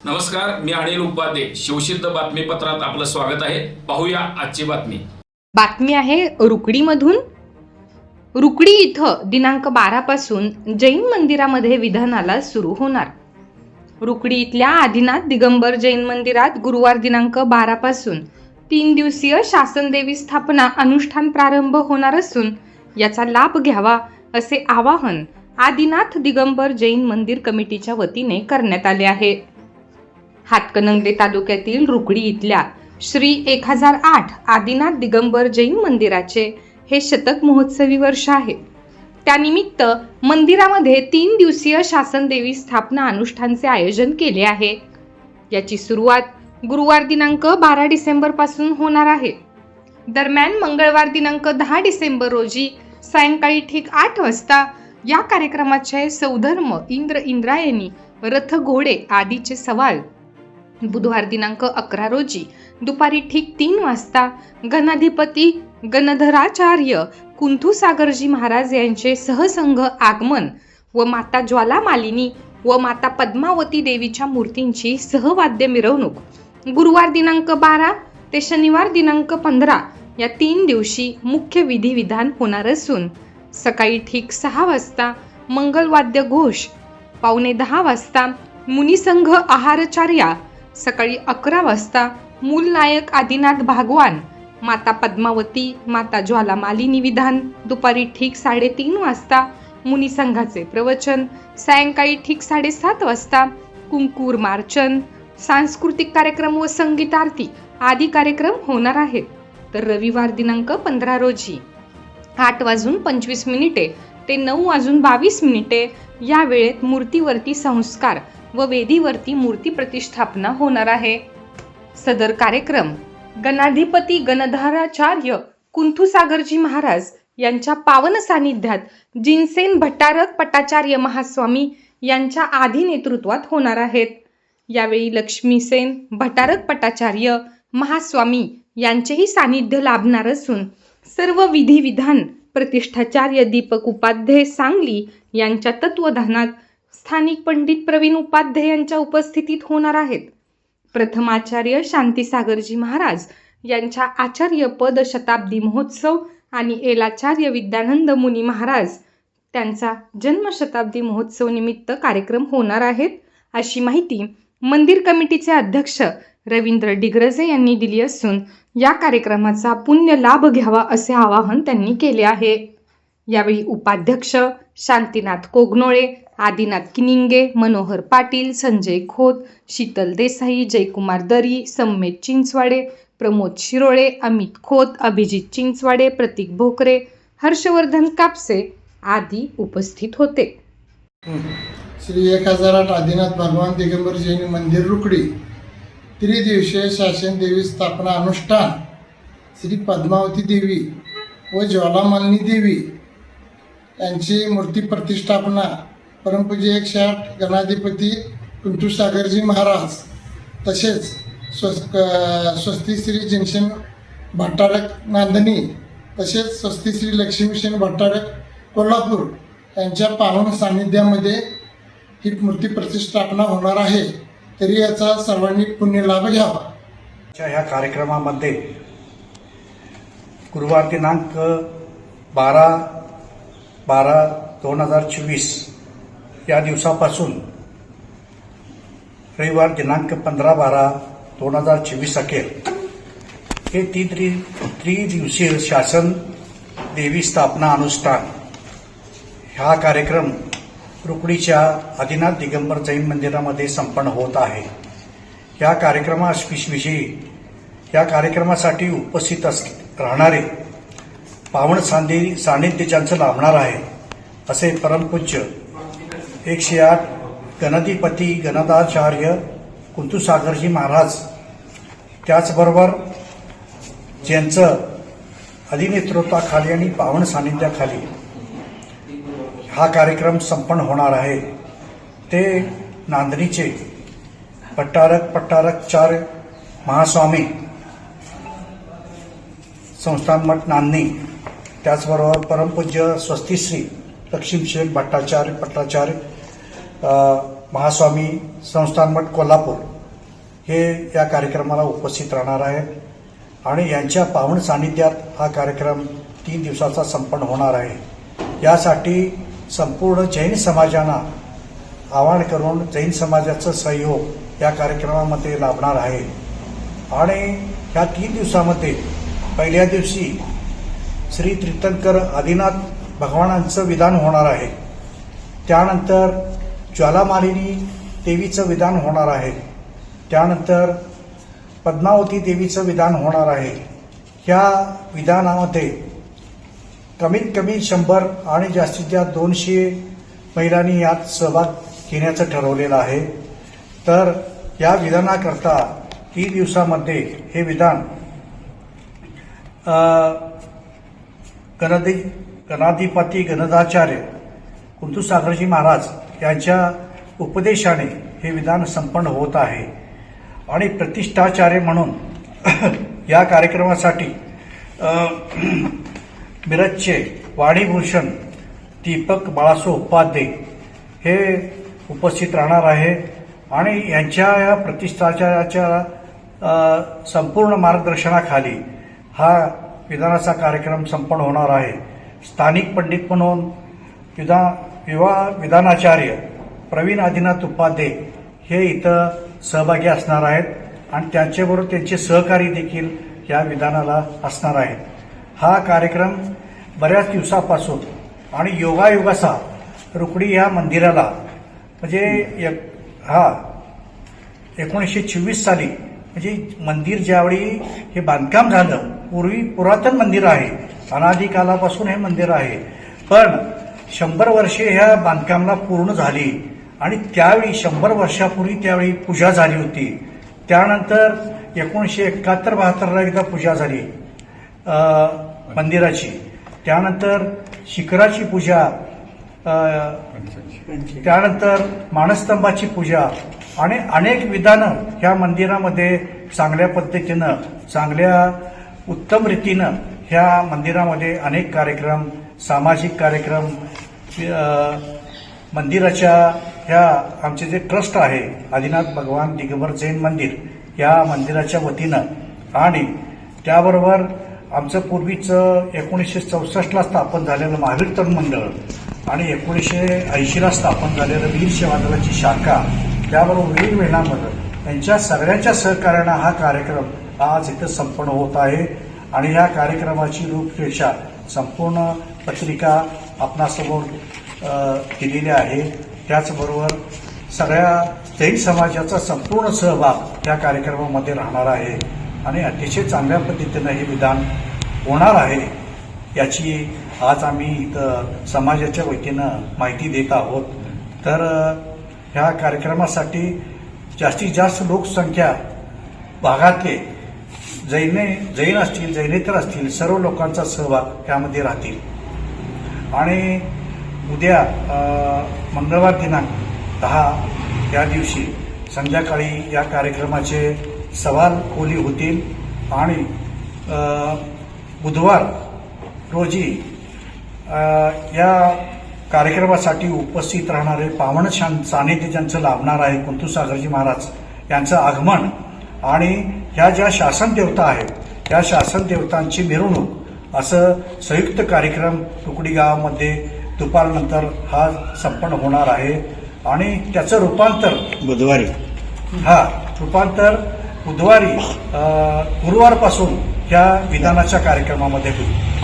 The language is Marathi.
नमस्कार मी अनिल उपाध्ये. शिवसिद्ध बातमीपत्रात आपलं स्वागत आहे. पाहूया आजची बातमी. बातमी आहे रुकडीमधून. रुकडी इथं दिनांक बारा पासून जैन मंदिरामध्ये विधानाला सुरू होणार. रुकडी इथल्या आदिनाथ दिगंबर जैन मंदिरात गुरुवार दिनांक बारा पासून तीन दिवसीय शासन देवी स्थापना अनुष्ठान प्रारंभ होणार असून याचा लाभ घ्यावा असे आवाहन आदिनाथ दिगंबर जैन मंदिर कमिटीच्या वतीने करण्यात आले आहे. हातकणंगले तालुक्यातील रुकडी इथल्या श्री एक हजार आठ आदिनाथ दिगंबर जैन मंदिराचे हे शतक महोत्सवी वर्ष आहे. त्यानिमित्त मंदिरामध्ये तीन दिवसीय शासन देवी स्थापना अनुष्ठानचे आयोजन केले आहे. याची सुरुवात गुरुवार दिनांक बारा डिसेंबरपासून होणार आहे. दरम्यान मंगळवार दिनांक दहा डिसेंबर रोजी सायंकाळी ठीक आठ वाजता या कार्यक्रमाचे सौधर्म इंद्र इंद्रायणी रथ घोडे आदीचे सवाल. बुधवार दिनांक अकरा रोजी दुपारी ठीक तीन वाजता गणाधिपती गणधराचार्य कुंथुसागरजी महाराज यांचे सहसंघ आगमन व माता ज्वालामालिनी व माता पद्मावती देवीच्या मूर्तींची सहवाद्य मिरवणूक. गुरुवार दिनांक बारा ते शनिवार दिनांक पंधरा या तीन दिवशी मुख्य विधी विधान होणार असून सकाळी ठीक सहा वाजता मंगलवाद्य घोष पावणे दहा वाजता मुनिसंघ आहारचार्या सकाळी अकरा वाजता मूलनायक आदिनाथ भागवान माता पद्मावती माता ज्वालामालिनी विधान दुपारी ठीक साडेतीन वाजता मुनिसंघाचे प्रवचन सायंकाळी ठीक साडेसात वाजता कुंकूर मार्चन सांस्कृतिक कार्यक्रम व संगीत आरती आदी कार्यक्रम होणार आहेत. तर रविवार दिनांक पंधरा रोजी. आठ वाजून पंचवीस मिनिटे ते नऊ वाजून बावीस मिनिटे या वेळेत मूर्तीवरती संस्कार व वेदीवरती मूर्ती प्रतिष्ठापना होणार आहे. सदर कार्यक्रम गणाधिपती गणधाराचार्य कुंथुसागरजी महाराज यांच्या पावन सानिध्यात जिनसेन भट्टारक पटाचार्य महास्वामी यांच्या आधी नेतृत्वात होणार आहेत. यावेळी लक्ष्मीसेन भटारक पटाचार्य महास्वामी यांचेही सानिध्य लाभणार असून सर्व विधी विधान प्रतिष्ठाचार्य दीपक उपाध्याय सांगली यांच्या तत्वधानात स्थानिक पंडित प्रवीण उपाध्ये यांच्या उपस्थितीत होणार आहेत. प्रथमाचार्य शांतीसागरजी महाराज यांच्या आचार्यपद शताब्दी महोत्सव आणि एलाचार्य विद्यानंद मुनी महाराज त्यांचा जन्मशताब्दी महोत्सव निमित्त कार्यक्रम होणार आहेत अशी माहिती मंदिर कमिटीचे अध्यक्ष रवींद्र डिग्रजे यांनी दिली असून या कार्यक्रमाचा पुण्य लाभ घ्यावा असे आवाहन त्यांनी केले आहे. यावेळी उपाध्यक्ष शांतीनाथ कोगनोळे आदिनाथ किनिंगे मनोहर पाटील संजय खोत शीतल देसाई जयकुमार दरी सम्मेत चिंचवाडे प्रमोद शिरोळे अमित खोत अभिजित चिंचवाडे प्रतीक भोकरे हर्षवर्धन कापसे आदी उपस्थित होते. श्री एक हजार आठ आदिनाथ भगवान दिगंबर जैन मंदिर रुकडी त्रिदिवशीय शासन देवी स्थापना अनुष्ठान श्री पद्मावती देवी व ज्वालामालिनी देवी यांची मूर्ती प्रतिष्ठापना परमपूज्य एकशे आठ गणाधिपती कुंटूसागरजी महाराज तसेच स्वस् स्वस्ती श्री जिनशन भट्टारक नांदणी तसेच स्वस्ती श्री लक्ष्मीसेन भट्टारक कोल्हापूर यांच्या पावन सान्निध्यामध्ये ही मूर्ती प्रतिष्ठापना होणार आहे. तरी याचा सर्वांनी पुण्यलाभ घ्यावा. च्या ह्या कार्यक्रमामध्ये गुरुवार दिनांक बारा बारा दोन हजार चोवीस या दिवसापासून रविवार दिनांक पंधरा बारा दोन हजार चोवीस अखेर हे ती त्रि त्रिदिवसीय शासन देवी स्थापना अनुष्ठान. हा कार्यक्रम रुकडीच्या आदिनाथ दिगंबर जैन मंदिरामध्ये संपन्न होत आहे. या कार्यक्रमाविषयी या कार्यक्रमासाठी उपस्थित अस राहणारे पावन सांदे सानिध्य ज्यांचं लाभणार आहे असे परमपूज्य एकशे आठ गणधिपती गणदाचार्य कुंतुसागरजी महाराज त्याचबरोबर ज्यांचं अधिनेतृत्वाखाली आणि पावन सानिध्याखाली हा कार्यक्रम संपन्न होणार आहे. ते नांदणीचे पट्टारक पट्टारक चार महास्वामी संस्थान मठ नांदणी त्याचबरोबर परमपूज्य स्वस्तिश्री लक्ष्मीशेन भट्टाचार्य भट्टाचार्य महास्वामी संस्थान मठ कोल्हापूर हे या कार्यक्रमाला उपस्थित राहणार आहे आणि यांच्या पाहुण सानिध्यात हा कार्यक्रम तीन दिवसाचा संपन्न होणार आहे. यासाठी संपूर्ण जैन समाजांना आवाहन करून जैन समाजाचं सहयोग या कार्यक्रमामध्ये लाभणार आहे. आणि ह्या तीन दिवसामध्ये पहिल्या दिवशी श्री तीर्थंकर आदिनाथ भगवानांचं विधान होणार आहे. त्यानंतर ज्वालामालिनी देवीचं विधान होणार आहे. त्यानंतर पद्मावती देवीचं विधान होणार आहे. ह्या विधानामध्ये कमीत कमी शंभर आणि जास्तीत जास्त दोनशे महिलांनी यात सहभाग घेण्याचं ठरवलेलं आहे. तर या विधानाकरता तीन दिवसामध्ये हे विधान गणधि गणधी गणाधिपती गणदाचार्य कुंतुसागरजी महाराज यांच्या उपदेशाने हे विधान संपन्न होत आहे. आणि प्रतिष्ठाचार्य म्हणून या कार्यक्रमासाठी मिरजचे वाणीभूषण दीपक बाळासो उपाध्ये हे उपस्थित राहणार आहे आणि यांच्या या प्रतिष्ठाचार्याच्या संपूर्ण मार्गदर्शनाखाली हा विधानाचा कार्यक्रम संपन्न होणार आहे. स्थानिक पंडित म्हणून विधा विवाह विधानाचार्य प्रवीण आदिनाथ उपाध्ये हे इथं सहभागी असणार आहेत आणि त्यांच्याबरोबर त्यांचे सहकारी देखील या विधानाला असणार आहेत. हा कार्यक्रम बऱ्याच दिवसापासून आणि योगायोगाचा रुकडी ह्या मंदिराला म्हणजे एक- हा एकोणीसशे चोवीस साली म्हणजे मंदिर ज्यावेळी हे बांधकाम झालं पूर्वी पुरातन मंदिर आहे अनादिकालापासून हे मंदिर आहे. पण शंभर वर्षे ह्या बांधकामाला पूर्ण झाली आणि त्यावेळी शंभर वर्षापूर्वी त्यावेळी पूजा झाली होती. त्यानंतर एकोणीसशे एकाहत्तर बहात्तरला एकदा पूजा झाली. मंदिराची. त्यानंतर शिखराची पूजा त्यानंतर मानस्तंभाची पूजा आणि अनेक विधानं ह्या मंदिरामध्ये चांगल्या पद्धतीनं चांगल्या उत्तम रीतीनं ह्या मंदिरामध्ये अनेक कार्यक्रम सामाजिक कार्यक्रम मंदिराच्या ह्या आमचे जे ट्रस्ट आहे आदिनाथ भगवान दिगंबर जैन मंदिर या मंदिराच्या वतीनं आणि त्याबरोबर आमचं पूर्वीचं एकोणीसशे चौसष्टला स्थापन झालेलं महावीर तरुण मंडळ आणि एकोणीसशे ऐंशीला स्थापन झालेलं वीर सेवा दलाची शाखा त्याबरोबर वीर महिला यांच्या सगळ्यांच्या सहकार्यानं हा कार्यक्रम आज इथं संपन्न होत आहे. आणि या कार्यक्रमाची रूपरेषा संपूर्ण पत्रिका आपणासमोर दिलेली आहे. त्याचबरोबर सगळ्या जैन समाजाचा संपूर्ण सहभाग या कार्यक्रमामध्ये राहणार आहे. आणि अतिशय चांगल्या पद्धतीनं हे विधान होणार आहे याची आज आम्ही इथं समाजाच्या वतीनं माहिती देत आहोत. तर ह्या कार्यक्रमासाठी जास्तीत जास्त लोकसंख्या भागातले जैने जैन असतील जैनेतर असतील सर्व लोकांचा सहभाग यामध्ये राहतील. आणि उद्या मंगळवार दिनांक दहा या दिवशी संध्याकाळी या कार्यक्रमाचे सवाल खोली होतील आणि बुधवार रोजी या कार्यक्रमासाठी उपस्थित राहणारे पावन शान सानिध्य ज्यांचं लाभणार आहे कुंतुसागरजी महाराज यांचं आगमन आणि ह्या ज्या शासन देवता आहेत या शासन देवतांची मिरवणूक असं संयुक्त कार्यक्रम तुकडी गावामध्ये दुपारनंतर हा संपन्न होणार आहे. आणि त्याचं रूपांतर बुधवारी. हा रूपांतर बुधवारी गुरुवारपासून ह्या विधानाच्या कार्यक्रमामध्ये होईल.